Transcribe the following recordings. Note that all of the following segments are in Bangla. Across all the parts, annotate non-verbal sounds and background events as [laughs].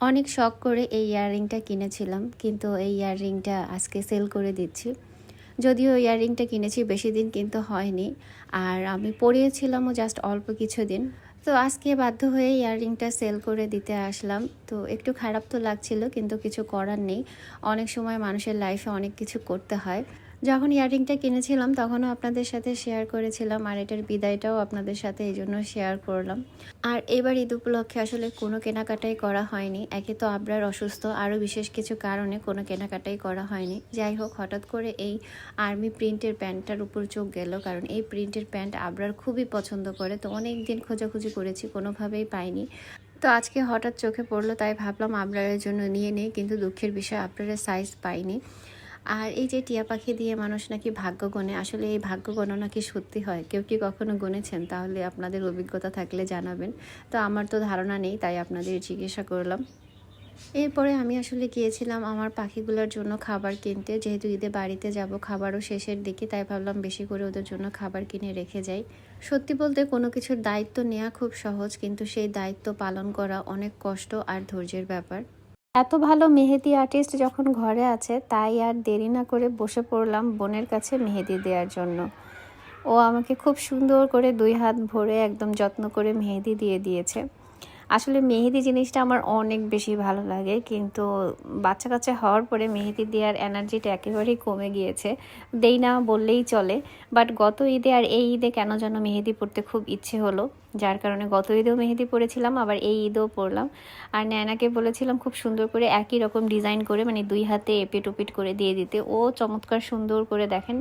অনেক শখ করে এই ইয়াররিংটা কিনেছিলাম, কিন্তু এই ইয়াররিংটা আজকে সেল করে দিচ্ছি। যদিও ইয়াররিংটা কিনেছি, বেশি দিন কিন্তু হয়নি। আর আমি পরিয়েছিলামও জাস্ট অল্প কিছু দিন। তো আজকে বাধ্য হয়ে ইয়াররিংটা সেল করে দিতে আসলাম। তো একটু খারাপ তো লাগছিল, কিন্তু কিছু করার নেই। অনেক সময় মানুষের লাইফে অনেক কিছু করতে হয়। যখন ইয়াররিংটা কিনেছিলাম, তখনও আপনাদের সাথে শেয়ার করেছিলাম আর এটার বিদায়টাও আপনাদের সাথে এই জন্য শেয়ার করলাম। আর এবার ঈদ উপলক্ষে আসলে কোনো কেনাকাটাই করা হয়নি। একে তো আবরার অসুস্থ, আরও বিশেষ কিছু কারণে কোনো কেনাকাটাই করা হয়নি। যাই হোক, হঠাৎ করে এই আর্মি প্রিন্টের প্যান্টটার উপর চোখ গেল, কারণ এই প্রিন্টের প্যান্ট আবরার খুবই পছন্দ করে। তো অনেক দিন খোঁজাখুঁজি করেছি, কোনোভাবেই পাইনি। তো আজকে হঠাৎ চোখে পড়ল, তাই ভাবলাম আবরারের জন্য নিয়ে নেই, কিন্তু দুঃখের বিষয় আবরারের সাইজ পাইনি। আর এই যে টিয়া পাখি দিয়ে মানুষ নাকি ভাগ্য গণে আসলে এই ভাগ্য গণনা কি সত্যি হয়? কেউ কি কখনো গণেছেন তাহলে আপনাদের অভিজ্ঞতা থাকলে জানাবেন। তো আমার তো ধারণা নেই, তাই আপনাদের জিজ্ঞাসা করলাম। এরপরে আমি আসলে গিয়েছিলাম আমার পাখিগুলোর জন্য খাবার কিনতে। যেহেতু ঈদে বাড়িতে যাব, খাবারও শেষের দিকে, তাই ভাবলাম বেশি করে ওদের জন্য খাবার কিনে রেখে যাই। সত্যি বলতে কোনো কিছুর দায়িত্ব নেওয়া খুব সহজ, কিন্তু সেই দায়িত্ব পালন করা অনেক কষ্ট আর ধৈর্যের ব্যাপার। এত ভালো মেহেদি আর্টিস্ট যখন ঘরে আছে, তাই আর দেরি না করে বসে পড়লাম বোনের কাছে মেহেদি দেওয়ার জন্য। ও আমাকে খুব সুন্দর করে দুই হাত ভরে একদম যত্ন করে মেহেদি দিয়ে দিয়েছে। আসলে মেহেদি জিনিসটা আমার অনেক বেশি ভালো লাগে, কিন্তু বাচ্চা কাচ্চা হওয়ার পরে মেহেদি দেওয়ার এনার্জিটা একেবারেই কমে গিয়েছে। দেই না বললেই চলে বাট গত ঈদে আর এই ঈদে কেন যেন মেহেদি পড়তে খুব ইচ্ছে হলো, যার কারণে গত ঈদেও মেহেদি পরেছিলাম আবার এই ঈদেও পরলাম আর ন্যানাকে বলেছিলাম খুব সুন্দর করে একই রকম ডিজাইন করে মানে দুই হাতে এপিট ওপিট করে দিয়ে দিতে। ও চমৎকার সুন্দর করে দেখেন,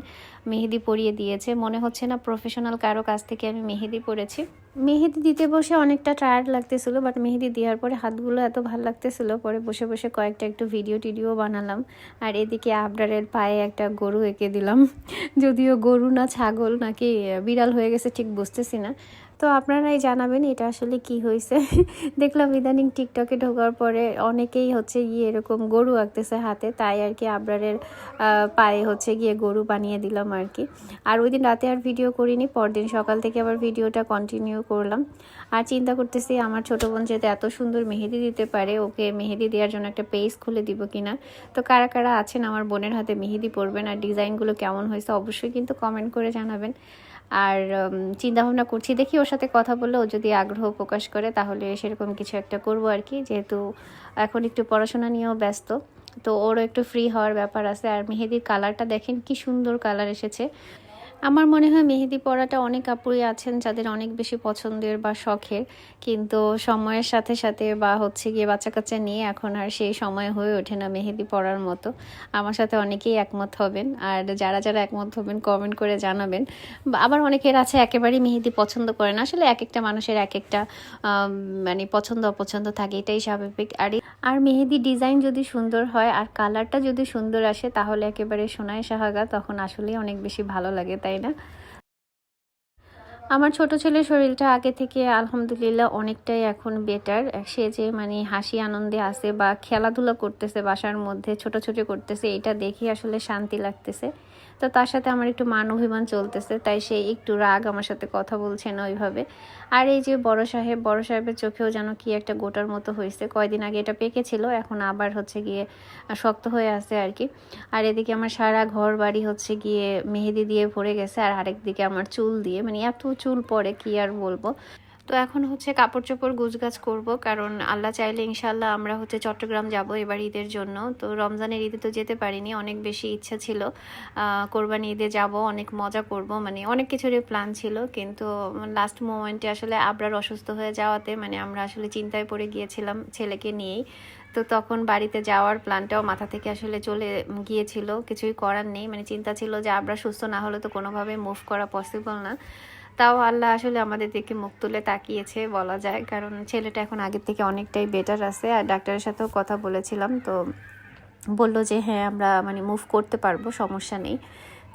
মেহেদি পরিয়ে দিয়েছে। মনে হচ্ছে না প্রফেশনাল কারও কাছ থেকে আমি মেহেদি পরেছি মেহেদি দিতে বসে অনেকটা টায়ার্ড লাগতেছিল বাট মেহেদি দেওয়ার পরে হাতগুলো এত ভালো লাগতেছিল, পরে বসে বসে কয়েকটা একটু ভিডিও টিডিও বানালাম। আর এদিকে আবরারের পায়ে একটা গরু এঁকে দিলাম। [laughs] যদিও গরু না ছাগল নাকি বিড়াল হয়ে গেছে ঠিক বুঝতেছি না। তো আপনারাই জানাবেন এটা আসলে কি হয়েছে। [laughs] দেখলাম ইদানিং টিকটকে ঢোকার পরে অনেকেই হচ্ছে গিয়ে এরকম গরু আঁকতেছে হাতে, তাই আর কি আবরারের পায়ে হচ্ছে গিয়ে গরু বানিয়ে দিলাম আর কি। আর ওই দিন রাতে আর ভিডিও করিনি, পরদিন সকাল থেকে আবার ভিডিওটা কন্টিনিউ করলাম। আর চিন্তা করতেছি আমার ছোটো বোন যেতে এত সুন্দর মেহেদি দিতে পারে, ওকে মেহেদি দেওয়ার জন্য একটা পেজ খুলে দিব কিনা? তো কারা কারা আছেন আমার বোনের হাতে মেহেদি পরবেন আর ডিজাইনগুলো কেমন হয়েছে অবশ্যই কিন্তু কমেন্ট করে জানাবেন। আর চিন্তা ভাবনা করছি, দেখি ওর সাথে কথা বললে ও যদি আগ্রহ প্রকাশ করে তাহলে সেরকম কিছু একটা করব আর কি। যেহেতু এখন একটু পড়াশোনা নিয়েও ব্যস্ত, তো ওরও একটু ফ্রি হওয়ার ব্যাপার আছে। আর মেহেদির কালারটা দেখেন কি সুন্দর কালার এসেছে। আমার মনে হয় মেহেদি পরাটা অনেক আপুই আছেন যাদের অনেক বেশি পছন্দের বা শখের। কিন্তু সময়ের সাথে সাথে বা হচ্ছে গিয়ে বাচ্চা কাচ্চা নিয়ে এখন আর সেই সময় হয়ে ওঠে না মেহেদি পরার মতো। আমার সাথে অনেকেই একমত হবেন। আর যারা যারা একমত হবেন কমেন্ট করে জানাবেন। আবার অনেকের আছে একেবারেই মেহেদি পছন্দ করে না। আসলে এক একটা মানুষের এক একটা মানে পছন্দ অপছন্দ থাকে, এটাই স্বাভাবিক। আর আর মেহেদি ডিজাইন যদি সুন্দর হয় আর কালারটা যদি সুন্দর আসে, তাহলে একেবারে সোনায় সাহাগা, তখন আসলেই অনেক বেশি ভালো লাগে, তাই না? আমার ছোট ছেলের শরীরটা আগে থেকে আলহামদুলিল্লাহ অনেকটাই এখন বেটার সে যে মানে হাসি আনন্দে আছে বা খেলাধুলা করতেছে বাসার মধ্যে ছোট ছোট করতেছে, এটা দেখে আসলে শান্তি লাগতেছে। তো তার সাথে আমার একটু মান অভিমান চলতেছে, তাই সে একটু রাগ আমার সাথে কথা বলছে না ওইভাবে। আর এই যে বড় সাহেব, বড় সাহেবের চোখেও যেন কি একটা গোটার মতো হয়েছে। কয়দিন আগে এটা পেকেছিল, এখন আবার হচ্ছে গিয়ে শক্ত হয়ে আছে আর কি। আর এদিকে আমার সারা ঘর বাড়ি হচ্ছে গিয়ে মেহেদি দিয়ে ভরে গেছে, আর আরেক দিকে আমার চুল দিয়ে। মানে এত চুল পরে কি আর বলব? তো এখন হচ্ছে কাপড় চোপড় গুছগাছ করব, কারণ আল্লাহ চাইলে ইনশাল্লাহ আমরা হচ্ছে চট্টগ্রাম যাব এবার ঈদের জন্য। তো রমজানের ঈদে তো যেতে পারিনি, অনেক বেশি ইচ্ছা ছিল। কোরবানি ঈদে যাব, অনেক মজা করব মানে অনেক কিছুরই প্ল্যান ছিল, কিন্তু লাস্ট মোমেন্টে আসলে আবরার অসুস্থ হয়ে যাওয়াতে মানে আমরা আসলে চিন্তায় পড়ে গিয়েছিলাম ছেলেকে নিয়েই। তো তখন বাড়িতে যাওয়ার প্ল্যানটাও মাথা থেকে আসলে চলে গিয়েছিল, কিছুই করার নেই মানে চিন্তা ছিল যে আবরা সুস্থ না হলে তো কোনোভাবে মুভ করা পসিবল না। তাও আল্লাহ আসলে আমাদের দিকে মুখ তুলে তাকিয়েছে বলা যায়। কারণ ছেলেটা এখন আগের থেকে অনেকটাই বেটার আছে আর ডাক্তারের সাথেও কথা বলেছিলাম, তো বলল যে হ্যাঁ আমরা মানে মুভ করতে পারব, সমস্যা নেই।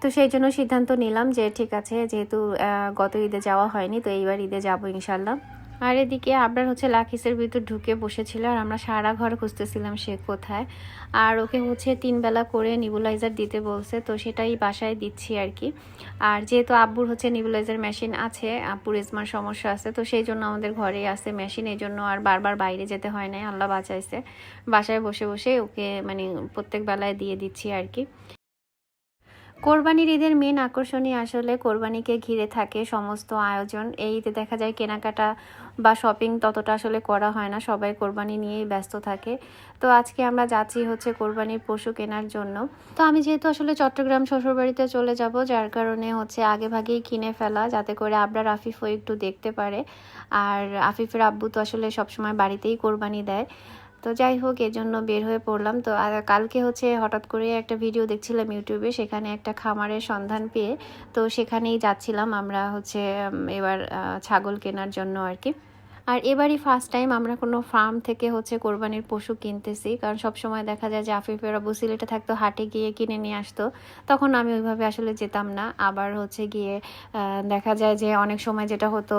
তো সেই জন্য সিদ্ধান্ত নিলাম যে ঠিক আছে, যেহেতু গত ঈদে যাওয়া হয়নি, তো এইবার ঈদে যাব ইনশাল্লাহ আর এদিকে আবরার হচ্ছে লাকিসের ভিতর ঢুকে বসেছিল আর আমরা সারা ঘর খুঁজতেছিলাম সে কোথায়। আর ওকে হচ্ছে তিন বেলা করে নিবুলাইজার দিতে বলছে, তো সেটাই বাসায় দিচ্ছি আর কি। আর যেহেতু আব্বুর হচ্ছে নিবুলাইজার মেশিন আছে, আব্বুর ইসমার সমস্যা আছে, তো সেই জন্য আমাদের ঘরে আছে মেশিন এই জন্য আর বারবার বাইরে যেতে হয় নাই, আল্লাহ বাঁচাইছে। বাসায় বসে বসে ওকে মানে প্রত্যেক বেলায় দিয়ে দিচ্ছি আর কি। কোরবানির ঈদের মেন আকর্ষণই আসলে কোরবানিকে ঘিরে থাকে সমস্ত আয়োজন। এই ঈদে দেখা যায় কেনাকাটা বা শপিং ততটা আসলে করা হয় না, সবাই কোরবানি নিয়েই ব্যস্ত থাকে। তো আজকে আমরা যাচ্ছি হচ্ছে কোরবানির পশু কেনার জন্য। তো আমি যেহেতু আসলে চট্টগ্রাম শ্বশুরবাড়িতে চলে যাব, যার কারণে হচ্ছে আগে ভাগেই কিনে ফেলা, যাতে করে আবরার আফিফও একটু দেখতে পারে। আর আফিফের আব্বু তো আসলে সবসময় বাড়িতেই কোরবানি দেয়। তো যাই হোক এর জন্য বের হয়ে পড়লাম। তো কালকে হচ্ছে হঠাৎ করে একটা ভিডিও দেখছিলাম ইউটিউবে, সেখানে একটা খামারের সন্ধান পেয়ে তো সেখানেই যাচ্ছিলাম আমরা হচ্ছে এবার ছাগল কেনার জন্য আর কি। আর এবারই ফার্স্ট টাইম আমরা কোনো ফার্ম থেকে হচ্ছে কোরবানির পশু কিনতেছি। কারণ সব সময় দেখা যায় যে আফিফের আবু সিলেটে থাকতো, হাটে গিয়ে কিনে নিয়ে আসতো। তখন আমি ওইভাবে আসলে যেতাম না। আবার হচ্ছে গিয়ে দেখা যায় যে অনেক সময় যেটা হতো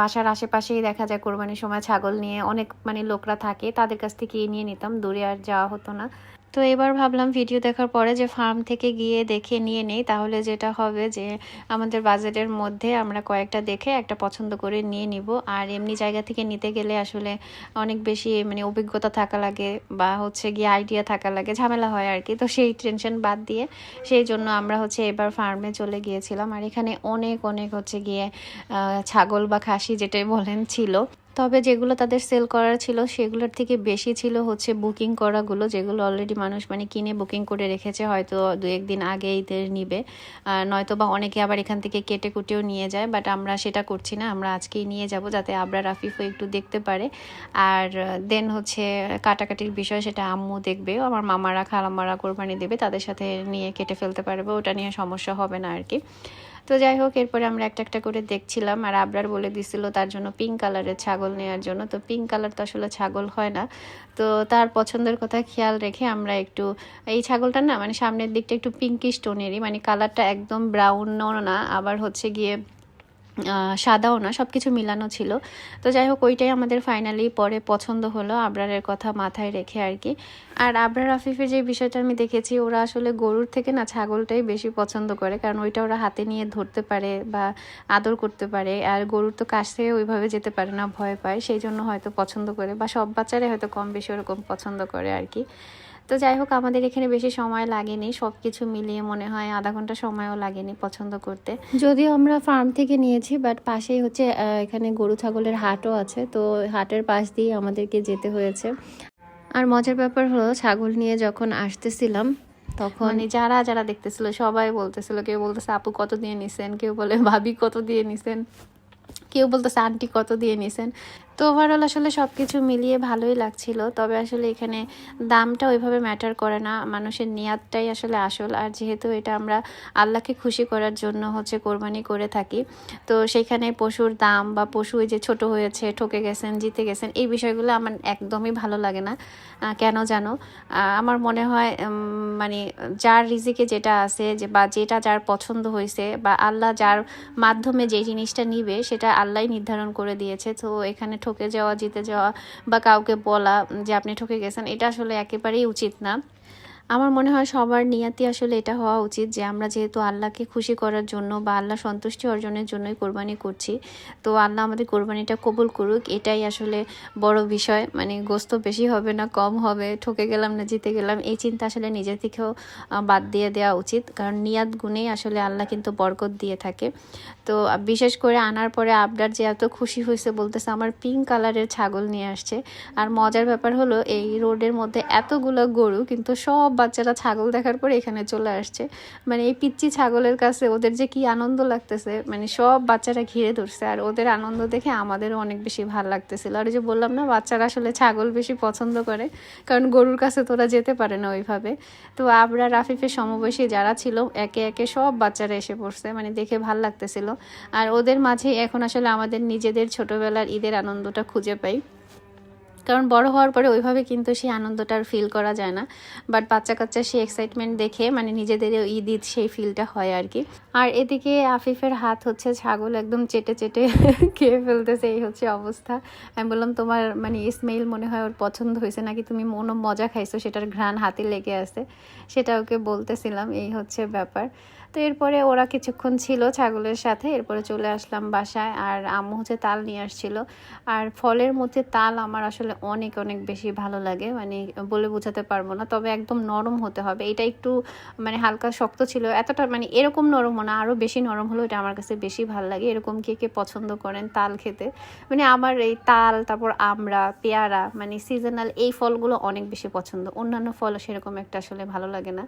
বাসার আশেপাশেই দেখা যায় কোরবানির সময় ছাগল নিয়ে অনেক মানে লোকরা থাকে, তাদের কাছ থেকে নিয়ে নিতাম। দূরে আর যাওয়া হতো না। তো এবার ভাবলাম ভিডিও দেখার পরে যে ফার্ম থেকে গিয়ে দেখে নিয়ে নেই, তাহলে যেটা হবে যে আমাদের বাজেটের মধ্যে আমরা কয়েকটা দেখে একটা পছন্দ করে নিয়ে নিব। আর এমনি জায়গা থেকে নিতে গেলে আসলে অনেক বেশি মানে অভিজ্ঞতা থাকা লাগে বা হচ্ছে গিয়ে আইডিয়া থাকা লাগে, ঝামেলা হয় আর কি। তো সেই টেনশন বাদ দিয়ে সেই জন্য আমরা হচ্ছে এবার ফার্মে চলে গিয়েছিলাম। আর এখানে অনেক অনেক হচ্ছে গিয়ে ছাগল বা খাসি যেটাই বলেন ছিল। তবে যেগুলো তাদের সেল করার ছিল, সেগুলোর থেকে বেশি ছিল হচ্ছে বুকিং করাগুলো, যেগুলো অলরেডি মানুষ মানে কিনে বুকিং করে রেখেছে, হয়তো দু একদিন আগে ঈদের নিবে। নয়তো বা অনেকে আবার এখান থেকে কেটে কুটেও নিয়ে যায় বাট আমরা সেটা করছি না, আমরা আজকেই নিয়ে যাব যাতে আবরা রাফিফও একটু দেখতে পারে। আর দেন হচ্ছে কাটাকাটির বিষয়, সেটা আম্মু দেখবে, আমার মামারা, খালাম্মারা কোরবানি দেবে, তাদের সাথে নিয়ে কেটে ফেলতে পারবে, ওটা নিয়ে সমস্যা হবে না আর কি। তো যাই হোক, এরপরে আমরা একটা একটা করে দেখছিলাম আর আবরার বলে দিছিল তার জন্য পিঙ্ক কালারের ছাগল নেওয়ার জন্য। তো পিঙ্ক কালার তো আসলে ছাগল হয় না। তো তার পছন্দের কথা খেয়াল রেখে আমরা একটু, এই ছাগলটা না মানে সামনের দিকটা একটু পিঙ্কি স্টোনেরই মানে কালারটা একদম ব্রাউনও না, আবার হচ্ছে গিয়ে সাদাও না সব কিছু মিলানো ছিল। তো যাই হোক, ওইটাই আমাদের ফাইনালি পরে পছন্দ হলো আবরারের কথা মাথায় রেখে আর কি। আর আবরার আফিফের যে বিষয়টা আমি দেখেছি, ওরা আসলে গরুর থেকে না ছাগলটাই বেশি পছন্দ করে, কারণ ওইটা ওরা হাতে নিয়ে ধরতে পারে বা আদর করতে পারে। আর গরুর তো কাছ ওইভাবে যেতে পারে না, ভয় পায়, সেই জন্য হয়তো পছন্দ করে বা সব বাচ্চারাই হয়তো কম বেশি ওরকম পছন্দ করে আর কি। তো যাই হোক আমাদের এখানে বেশি সময় লাগেনি। সব কিছু মিলিয়ে মনে হয় আধা ঘণ্টা সময়ও লাগেনি পছন্দ করতে। যদিও আমরা ফার্ম থেকে নিয়েছি বাট পাশেই হচ্ছে এখানে গরু ছাগলের হাটও আছে। তো হাটের পাশ দিয়ে আমাদেরকে যেতে হয়েছে। আর মজার ব্যাপার হলো ছাগল নিয়ে যখন আসতেছিলাম তখন মানে যারা যারা দেখতেছিল সবাই বলতেছিল কেউ বলতেছে আপু কত দিয়ে নিছেন? কেউ বলে ভাবি কত দিয়ে নিছেন? কেউ বলতেছে আন্টি কত দিয়ে নিছেন? তো ওভারঅল আসলে সব কিছু মিলিয়ে ভালোই লাগছিল। তবে আসলে এখানে দামটা ওইভাবে ম্যাটার করে না। মানুষের নিয়াতটাই আসলে আসল। আর যেহেতু এটা আমরা আল্লাহকে খুশি করার জন্য হচ্ছে কোরবানি করে থাকি, তো সেখানে পশুর দাম বা পশু যে ছোট হয়েছে, ঠকে গেছেন, জিতে গেছেন, এই বিষয়গুলো আমার একদমই ভালো লাগে না। কেন জানো? আমার মনে হয় মানে যার রিজিকে যেটা আছে, যে বা যেটা যার পছন্দ হয়েছে বা আল্লাহ যার মাধ্যমে যে জিনিসটা নিবে, সেটা আল্লাহই নির্ধারণ করে দিয়েছে। তো এখানে ঠকে যাওয়া, জিতে যাওয়া বা কাউকে বলা যে আপনি ঠকে গেছেন, এটা আসলে একেবারেই উচিত না। আমার মনে হয় সবার নিয়াতি আসলে এটা হওয়া উচিত যে আমরা যেহেতু আল্লাহকে খুশি করার জন্য বা আল্লাহ সন্তুষ্টি অর্জনের জন্যই কোরবানি করছি, তো আল্লাহ আমাদের কোরবানিটা কবুল করুক, এটাই আসলে বড় বিষয়। মানে গোস্ত বেশি হবে না, কম হবে, ঠকে গেলাম না, জিতে গেলাম, এই চিন্তা আসলে নিজে থেকেও বাদ দিয়ে দেওয়া উচিত। কারণ নিয়াত গুণেই আসলে আল্লাহ কিন্তু বরকত দিয়ে থাকে। তো বিশেষ করে আনার পরে আবরার যে এত খুশি হয়েছে বলতেছে, আমার পিঙ্ক কালারের ছাগল নিয়ে আসছে। আর মজার ব্যাপার হলো, এই রোডের মধ্যে এতগুলো গরু কিন্তু সব বাচ্চারা ছাগল দেখার পরে এখানে চলে আসছে। মানে এই পিচ্চি ছাগলের কাছে ওদের যে কি আনন্দ লাগতেছে মানে সব বাচ্চারা ঘিরে ধরছে আর ওদের আনন্দ দেখে আমাদেরও অনেক বেশি ভালো লাগতেছিল। আর যে বললাম না, বাচ্চারা আসলে ছাগল বেশি পছন্দ করে, কারণ গরুর কাছে তোরা যেতে পারে না ওইভাবে। তো আবরা রাফিফের সমবয়সী যারা ছিল, একে একে সব বাচ্চারা এসে পড়ছে মানে দেখে ভালো লাগতেছিল। আর ওদের মাঝে এখন আসলে আমাদের নিজেদের ছোটবেলার ঈদের আনন্দটা খুঁজে পাই। কারণ বড় হওয়ার পরে ওইভাবে কিন্তু সেই আনন্দটা আর ফিল করা যায় না। বাট বাচ্চা কাচ্চা সেই এক্সাইটমেন্ট দেখে মানে নিজেদের ঈদ ঈদ সেই ফিলটা হয় আর কি। আর এদিকে আফিফের হাত হচ্ছে ছাগল একদম চেটে চেটে [laughs] খেয়ে ফেলতেছে, এই হচ্ছে অবস্থা। আমি বললাম, তোমার মানে স্মেল মনে হয় ওর পছন্দ হয়েছে নাকি? তুমি মনো মজা খাইছো, সেটার ঘ্রাণ হাতে লেগে আছে। সেটা ওকে বলতেছিলাম, এই হচ্ছে ব্যাপার। তো এরপরে ওরা কিছুক্ষণ ছিল ছাগলের সাথে, এরপরে চলে আসলাম বাসায় আর আম্মু হচ্ছে তাল নিয়ে আসছিল। আর ফলের মধ্যে তাল আমার আসলে অনেক অনেক বেশি ভালো লাগে মানে বলে বোঝাতে পারব না, তবে একদম নরম হতে হবে। এটা একটু মানে হালকা শক্ত ছিল, এতটা মানে এরকম নরম না আরও বেশি নরম হলো এটা আমার কাছে বেশি ভালো লাগে। এরকম কে কে পছন্দ করেন তাল খেতে। মানে আমার এই তাল, তারপর আমড়া পেয়ারা মানে সিজনাল এই ফলগুলো অনেক বেশি পছন্দ। অন্যান্য ফল সেরকম একটা আসলে ভালো লাগে না।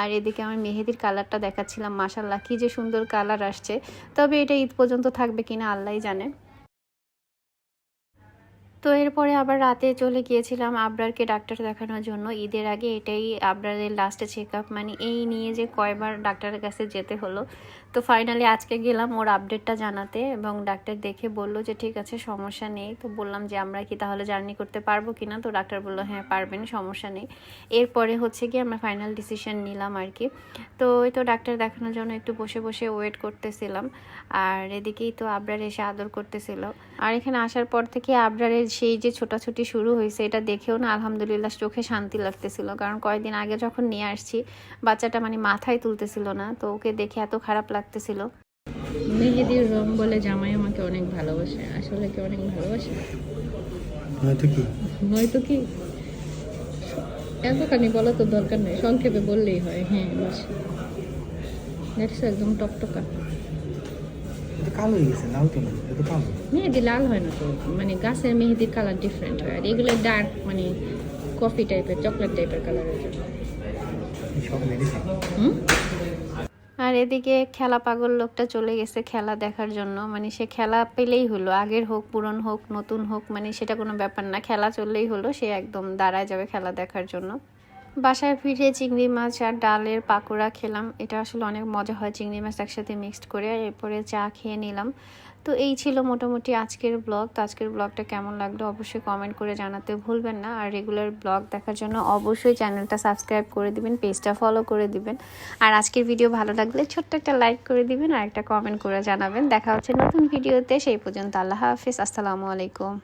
আর এদিকে আমার মেহেদির কালারটা দেখাচ্ছিলাম মাসাল্লাহ কি যে সুন্দর কালার আসছে। তবে এটা ঈদ পর্যন্ত থাকবে কিনা আল্লাহ জানে। তো এরপরে আবার রাতে চলে গিয়েছিলাম আবরারকে ডাক্তার দেখানোর জন্য। ঈদের আগে এটাই আবরারের লাস্টে চেক আপ মানে এই নিয়ে যে কয়বার ডাক্তারের কাছে যেতে হলো তো ফাইনালি আজকে গেলাম ওর আপডেটটা জানাতে এবং ডাক্তার দেখে বলল যে, ঠিক আছে, সমস্যা নেই। তো বললাম যে, আমরা কি তাহলে জার্নি করতে পারব কি না তো ডাক্তার বলল হ্যাঁ পারবেন, সমস্যা নেই। এরপরে হচ্ছে কি আমরা ফাইনাল ডিসিশন নিলাম আর কি। তো ওই তো ডাক্তার দেখানোর জন্য একটু বসে বসে ওয়েট করতেছিলাম। আর এদিকেই তো আবরার এসে আদর করতেছিল। আর এখানে আসার পর থেকে আবরারের সেই যে ছোটাছুটি শুরু হয়েছে, এটা দেখেও না আলহামদুলিল্লাহ চোখে শান্তি লাগতেছিল। কারণ কয়েকদিন আগে যখন নিয়ে আসছি, বাচ্চাটা মানে মাথায় তুলতেছিল না। তো ওকে দেখে এত খারাপ লাগতেছিল। মেহেদির রং বলে জামাই আমাকে অনেক ভালোবাসে। আসলে কি অনেক ভালোবাসে? নয়তো কি? নয়তো কি? এতখানি বলা তো দরকার নেই। সংক্ষেপে বললেই হয়। হ্যাঁ বাস। দেখছ একদম টকটকা। এটা কালো হয়ে গেছে লাল তো না? এটা কালো। মেহেদি লাল হয় না তো? মানে গাছের মেহেদির কালার ডিফারেন্ট হয়। আর এগুলো ডার্ক মানে কফি টাইপের চকলেট টাইপের কালার হয়ে যায় সব মেডিসিন। হুম? আর এদিকে খেলা পাগল লোকটা চলে গেছে খেলা দেখার জন্য। মানে সে খেলা পেলেই হলো, আগের হোক, পুরন হোক, নতুন হোক মানে সেটা কোনো ব্যাপার না। খেলা চললেই হলো, সে একদম দাঁড়ায় যাবে খেলা দেখার জন্য। বাসায় ফিরে চিংড়ি মাছ আর ডালের পাকোড়া খেলাম। এটা আসলে অনেক মজা হয় চিংড়ি মাছ একসাথে মিক্সড করে, এরপরে চা খেয়ে নিলাম। তো এই ছিল মোটামুটি আজকের ব্লগ তো আজকের ব্লগটা কেমন লাগল অবশ্যই কমেন্ট করে জানাতে ভুলবেন না। আর রেগুলার ব্লগ দেখার জন্য অবশ্যই চ্যানেলটা সাবস্ক্রাইব করে দিবেন পেজটা ফলো করে দিবেন। আর আজকের ভিডিও ভালো লাগলে ছোট্ট একটা লাইক করে দিবেন আর একটা কমেন্ট করে জানাবেন। দেখা হচ্ছে নতুন ভিডিওতে সেই পর্যন্ত আল্লাহ হাফিজ। আসসালামু আলাইকুম।